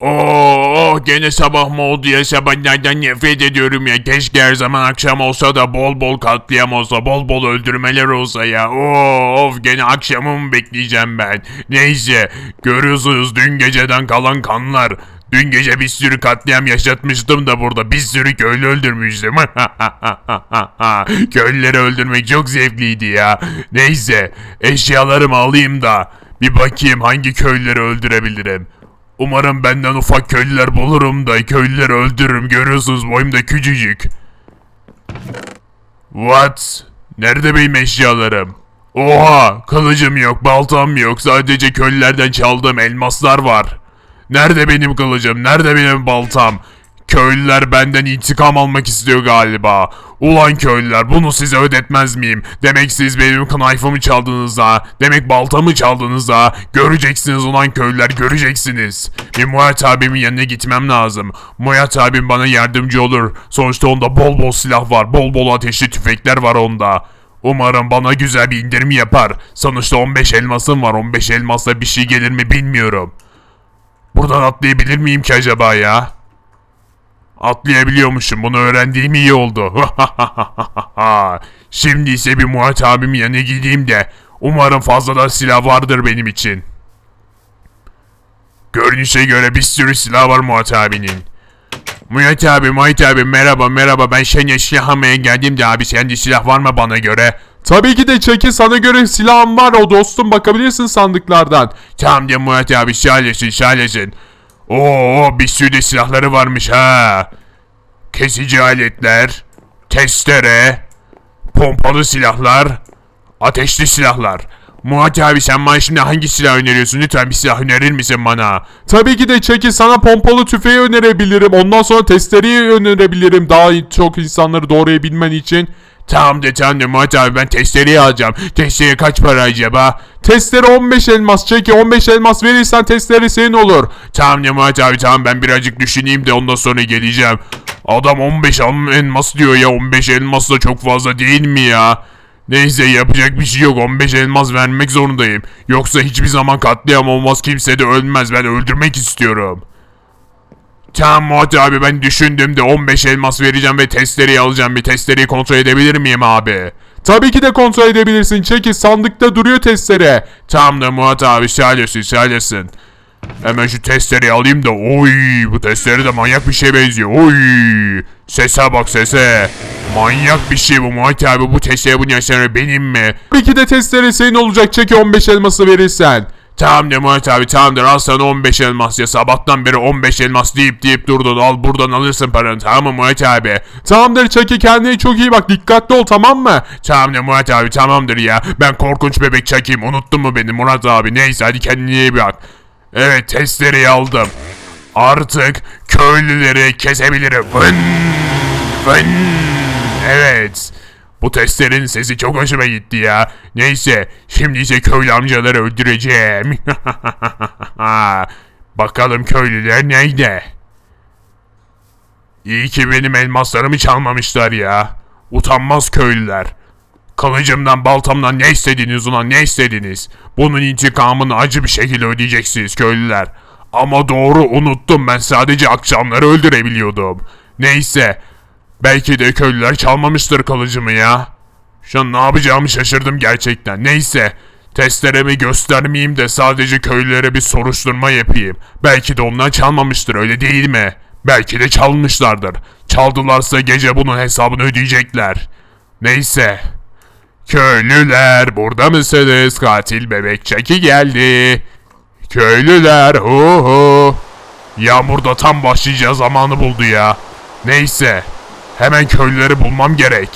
Oo, gene sabah mı oldu ya sabahlardan nefret ediyorum ya. Keşke her zaman akşam olsa da bol bol katliam olsa, bol bol öldürmeler olsa ya. Oo, of gene akşamı mı bekleyeceğim ben. Neyse, görüyorsunuz dün geceden kalan kanlar. Dün gece bir sürü katliam yaşatmıştım da burada bir sürü köylü öldürmüştüm. Köylüleri öldürmek çok zevkliydi ya. Neyse, eşyalarımı alayım da bir bakayım hangi köylüleri öldürebilirim. Umarım benden ufak köylüler bulurum da köylüleri öldürürüm. Görüyorsunuz boyum da küçücük. What? Nerede benim eşyalarım? Oha! Kılıcım yok, baltam yok. Sadece köylülerden çaldığım elmaslar var. Nerede benim kılıcım? Nerede benim baltam? Köylüler benden intikam almak istiyor galiba. Ulan köylüler bunu size ödetmez miyim? Demek siz benim knife'ımı çaldınız ha. Demek baltamı çaldınız ha. Göreceksiniz ulan köylüler göreceksiniz. Bir Murat abimin yanına gitmem lazım. Murat abim bana yardımcı olur. Sonuçta onda bol bol silah var. Bol bol ateşli tüfekler var onda. Umarım bana güzel bir indirim yapar. Sonuçta 15 elmasım var. 15 elmasla bir şey gelir mi bilmiyorum. Buradan atlayabilir miyim ki acaba ya? Atlayabiliyormuşum. Bunu öğrendiğim iyi oldu. Şimdi ise bir Murat abimin yanına gideyim de umarım fazladan silah vardır benim için. Görünüşe göre bir sürü silah var Murat abinin. Murat abi, Murat abi merhaba merhaba ben seni silah almaya geldim de abi sende silah var mı bana göre? Tabii ki de Çeki sana göre silahım var o dostum bakabilirsin sandıklardan. Tamam de Murat abi şahlesin şahlesin. Oo bir sürü silahları varmış ha. Kesici aletler, testere, pompalı silahlar, ateşli silahlar. Murat abi sen bana şimdi hangi silah öneriyorsun? Lütfen bir silah önerir misin bana? Tabii ki de Çeki sana pompalı tüfeği önerebilirim. Ondan sonra testereyi önerebilirim. Daha çok insanları doğrayabilmen için. Tamam de Murat abi ben testereyi alacağım. Testere kaç para acaba? Testere 15 elmas Çeki 15 elmas verirsen testere senin olur. Tamam de Murat abi tamam ben birazcık düşüneyim de ondan sonra geleceğim. Adam 15 al- elmas diyor ya 15 elmas da çok fazla değil mi ya? Neyse yapacak bir şey yok 15 elmas vermek zorundayım. Yoksa hiçbir zaman katliam olmaz kimse de ölmez ben öldürmek istiyorum. Tamam Murat abi ben düşündüm de 15 elmas vereceğim ve testereyi alacağım. Bir testereyi kontrol edebilir miyim abi? Tabii ki de kontrol edebilirsin Çeki sandıkta duruyor testere. Tamam da Murat abi şöylesin şöylesin. Hemen şu testereyi alayım da oy bu testere de manyak bir şey benziyor oy sese bak sese manyak bir şey bu Murat abi bu testere bunun yaşları benim mi? Tabii ki de testere senin olacak Çeki 15 elması verirsen. Tamam de Murat abi tamamdır al sana 15 elmas ya sabahtan beri 15 elmas deyip deyip durdun al buradan alırsın paranı tamam mı Murat abi? Tamamdır Çeki kendine çok iyi bak dikkatli ol tamam mı? Tamam de Murat abi tamamdır ya ben korkunç bebek çakayım unuttun mu beni Murat abi neyse hadi kendine iyi bak. Evet testereyi aldım. Artık köylüleri kesebilirim. Vın, vın. Evet. Bu testerin sesi çok hoşuma gitti ya. Neyse, şimdi ise köylü amcaları öldüreceğim. Bakalım köylüler nerede? İyi ki benim elmaslarımı çalmamışlar ya. Utanmaz köylüler. Kılıcımdan baltamdan ne istediniz ulan ne istediniz? Bunun intikamını acı bir şekilde ödeyeceksiniz köylüler. Ama doğru unuttum ben sadece akşamları öldürebiliyordum. Neyse. Belki de köylüler çalmamıştır kılıcımı ya. Şu an ne yapacağımı şaşırdım gerçekten. Neyse. Testeremi göstermeyeyim de sadece köylülere bir soruşturma yapayım. Belki de onlar çalmamıştır öyle değil mi? Belki de çalmışlardır. Çaldılarsa gece bunun hesabını ödeyecekler. Neyse. Köylüler burada mısınız? Katil bebek çeki geldi. Köylüler hu hu. Yağmurda tam başlayacağı zamanı buldu ya. Neyse. Hemen köylüleri bulmam gerek.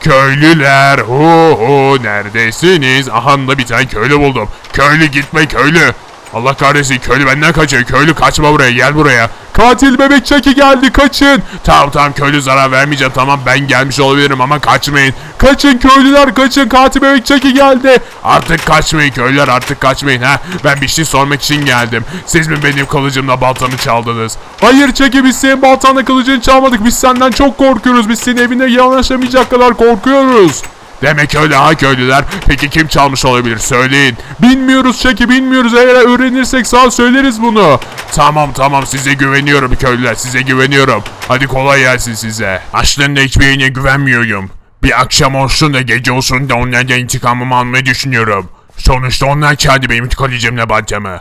Köylüler hu hu neredesiniz? Aha da bir tane köylü buldum. Köylü gitme köylü. Allah kahretsin köylü benden kaçıyor. Köylü kaçma buraya gel buraya. Katil bebek Çeki geldi kaçın. Tamam tamam köylü zarar vermeyeceğim tamam ben gelmiş olabilirim ama kaçmayın. Kaçın köylüler kaçın katil bebek Çeki geldi. Artık kaçmayın köylüler artık kaçmayın ha. Ben bir şey sormak için geldim. Siz mi benim kılıcımla baltamı çaldınız? Hayır Çeki biz senin baltanla kılıcını çalmadık biz senden çok korkuyoruz biz senin evine yanaşamayacak kadar korkuyoruz. Demek öyle ha köylüler. Peki kim çalmış olabilir söyleyin. Bilmiyoruz Çeki bilmiyoruz. Eğer öğrenirsek sağ söyleriz bunu. Tamam tamam size güveniyorum köylüler size güveniyorum. Hadi kolay gelsin size. Açlarında hiçbirine güvenmiyorum. Bir akşam olsun da gece olsun da onlardan intikamımı almayı düşünüyorum. Sonuçta onlar çaldı benim kalecimle baltamı.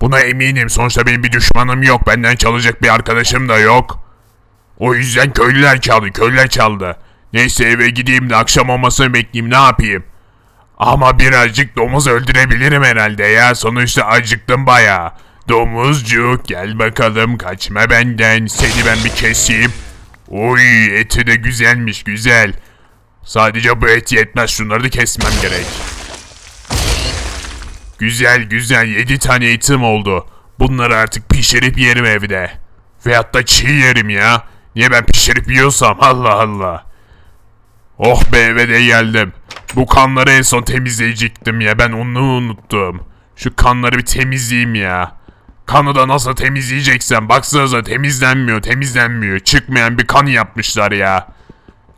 Buna eminim sonuçta benim bir düşmanım yok benden çalacak bir arkadaşım da yok. O yüzden köylüler çaldı köylüler çaldı. Neyse eve gideyim de akşam olmasını bekleyeyim ne yapayım. Ama birazcık domuz öldürebilirim herhalde ya. Sonuçta acıktım baya. Domuzcuk gel bakalım kaçma benden. Seni ben bir keseyim. Oy eti de güzelmiş güzel. Sadece bu et yetmez şunları da kesmem gerek. Güzel güzel 7 tane etim oldu. Bunları artık pişirip yerim evde. Veyahut da çiğ yerim ya. Niye ben pişirip yiyorsam Allah Allah. Oh be eve de geldim. Bu kanları en son temizleyecektim ya ben onu unuttum. Şu kanları bir temizleyeyim ya. Kanı da nasıl temizleyeceksem baksanıza temizlenmiyor temizlenmiyor. Çıkmayan bir kan yapmışlar ya.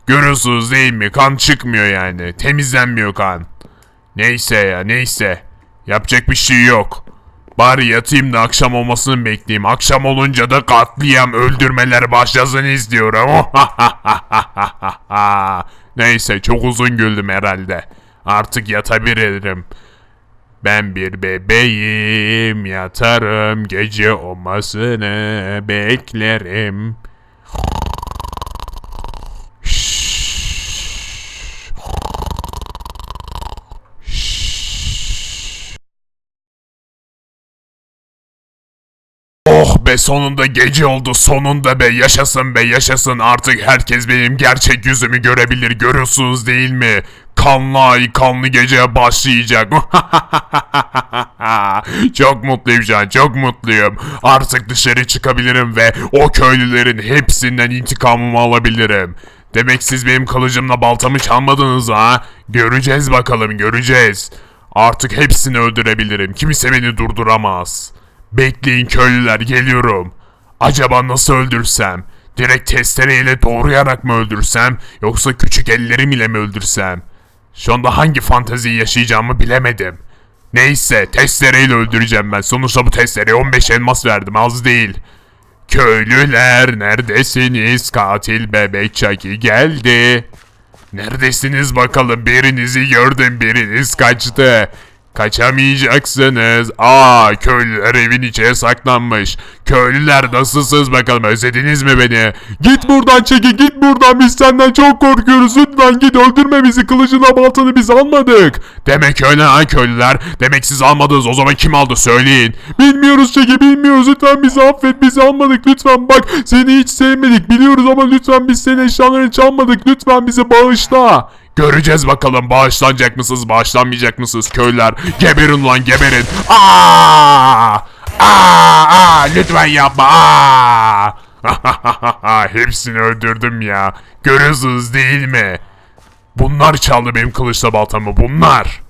Görüyorsunuz değil mi? Kan çıkmıyor yani. Temizlenmiyor kan. Neyse ya neyse. Yapacak bir şey yok. Bari yatayım da akşam olmasını bekleyeyim. Akşam olunca da katliam öldürmeler başlasın istiyorum. Neyse çok uzun güldüm herhalde. Artık yatabilirim. Ben bir bebeğim yatarım gece olmasını beklerim. Oh be sonunda gece oldu sonunda be yaşasın be yaşasın artık herkes benim gerçek yüzümü görebilir görüyorsunuz değil mi? Kanlı ay kanlı gece başlayacak. çok mutluyum şu çok mutluyum. Artık dışarı çıkabilirim ve o köylülerin hepsinden intikamımı alabilirim. Demek siz benim kılıcımla baltamı çalmadınız ha? Göreceğiz bakalım göreceğiz. Artık hepsini öldürebilirim. Kimse beni durduramaz. Bekleyin köylüler geliyorum. Acaba nasıl öldürsem? Direkt testereyle doğrayarak mı öldürsem yoksa küçük ellerim ile mi öldürsem? Şu anda hangi fanteziyi yaşayacağımı bilemedim. Neyse testereyle öldüreceğim ben. Sonuçta bu testereye 15 elmas verdim az değil. Köylüler neredesiniz? Katil bebek Chucky geldi. Neredesiniz bakalım? Birinizi gördüm, biriniz kaçtı. Kaçamayacaksınız. Aa, köylüler evin içine saklanmış. Köylüler nasılsınız bakalım? Özlediniz mi beni? Git buradan Çeki git buradan. Biz senden çok korkuyoruz. Lütfen git öldürme bizi. Kılıcına baltanı biz almadık. Demek öyle ha köylüler. Demek siz almadınız. O zaman kim aldı söyleyin. Bilmiyoruz Çeki bilmiyoruz. Lütfen bizi affet. Biz almadık. Lütfen bak seni hiç sevmedik. Biliyoruz ama lütfen biz senin eşyalarını çalmadık. Lütfen bizi bağışla. Göreceğiz bakalım bağışlanacak mısınız, bağışlanmayacak mısınız köylüler? Geberin lan geberin. Aa! Aa! Aa! Lütfen yapma. Aa! Hepsini öldürdüm ya. Görüyorsunuz değil mi? Bunlar çaldı benim kılıçla baltamı. Bunlar.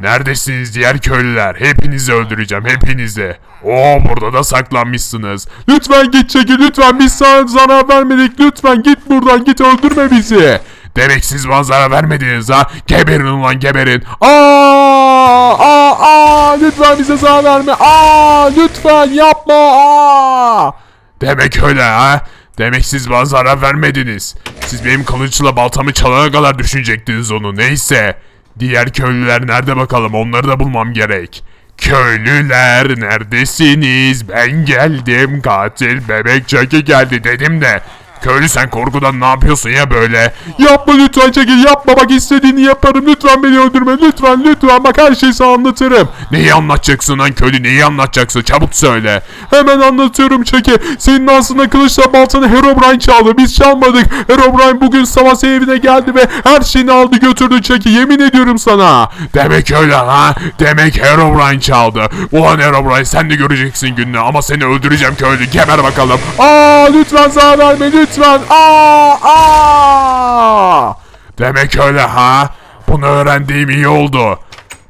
Neredesiniz diğer köylüler? Hepinizi öldüreceğim. Hepinizi. Oo burada da saklanmışsınız. Lütfen git Çeki lütfen. Biz sana zarar vermedik. Lütfen git buradan git öldürme bizi. Demek siz bana zarar vermediniz ha. Geberin lan geberin. Aa, aa, aa, lütfen bize zarar verme. Aa, lütfen yapma. Aa. Demek öyle ha. Demek siz bana zarar vermediniz. Siz benim kılıçla baltamı çalana kadar düşünecektiniz onu. Neyse. Diğer köylüler nerede bakalım onları da bulmam gerek. Köylüler neredesiniz? Ben geldim. Katil bebek Chucky geldi dedim de. Köylü sen korkudan ne yapıyorsun ya böyle? Yapma lütfen çekil yapma bak istediğini yaparım lütfen beni öldürme lütfen lütfen bak her şeyi sana anlatırım. Neyi anlatacaksın lan köylü neyi anlatacaksın çabuk söyle. Hemen anlatıyorum çeki senin aslında kılıçla baltanı Herobrine çaldı biz çalmadık. Herobrine bugün senin evine geldi ve her şeyini aldı götürdü çeki yemin ediyorum sana. Demek öyle ha. Demek Herobrine çaldı. Ulan Herobrine sen de göreceksin gününü ama seni öldüreceğim köylü. Geber bakalım. Aa lütfen zarar verme lütfen. Aa aa. Demek öyle ha. Bunu öğrendiğim iyi oldu.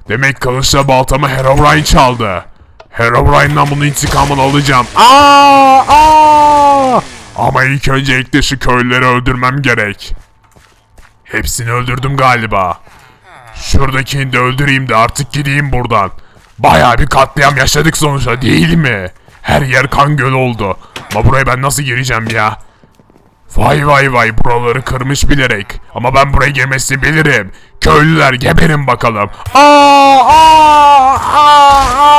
Demek kılıçla baltamı Herobrine çaldı. Herobrine'dan bunun intikamını alacağım. Aa aa. Ama ilk öncelikle şu köylüleri öldürmem gerek. Hepsini öldürdüm galiba. Şuradakini de öldüreyim de artık gideyim buradan. Bayağı bir katliam yaşadık sonuçta değil mi? Her yer kan göl oldu. Ama buraya ben nasıl gireceğim ya? Vay vay vay buraları kırmış bilerek. Ama ben buraya girmesini bilirim. Köylüler geberin bakalım. Aa, aa, aa,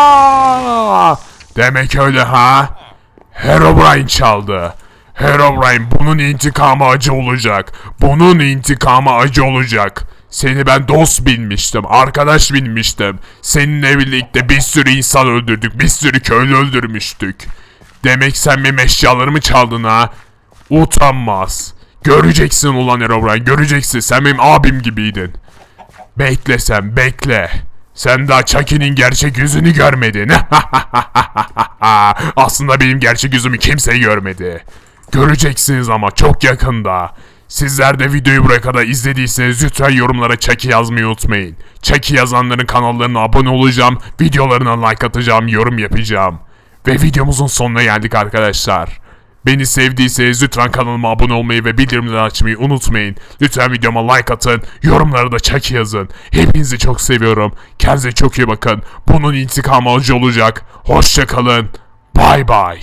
aa. Demek öyle ha? Herobrine çaldı. Herobrine bunun intikamı acı olacak. Bunun intikamı acı olacak. Seni ben dost bilmiştim, arkadaş bilmiştim. Seninle birlikte bir sürü insan öldürdük, bir sürü köylü öldürmüştük. Demek sen benim eşyalarımı çaldın ha? Utanmaz. Göreceksin ulan Herobrine, göreceksin. Sen benim abim gibiydin. Bekle sen, bekle. Sen daha Chucky'nin gerçek yüzünü görmedin. Aslında benim gerçek yüzümü kimse görmedi. Göreceksiniz ama çok yakında. Sizler de videoyu buraya kadar izlediyseniz lütfen yorumlara Chucky yazmayı unutmayın. Chucky yazanların kanallarına abone olacağım, videolarına like atacağım, yorum yapacağım. Ve videomuzun sonuna geldik arkadaşlar. Beni sevdiyseniz lütfen kanalıma abone olmayı ve bildirimleri açmayı unutmayın. Lütfen videoma like atın, yorumlara da çek yazın. Hepinizi çok seviyorum. Kendinize çok iyi bakın. Bunun intikamı acı olacak. Hoşçakalın. Bay bay.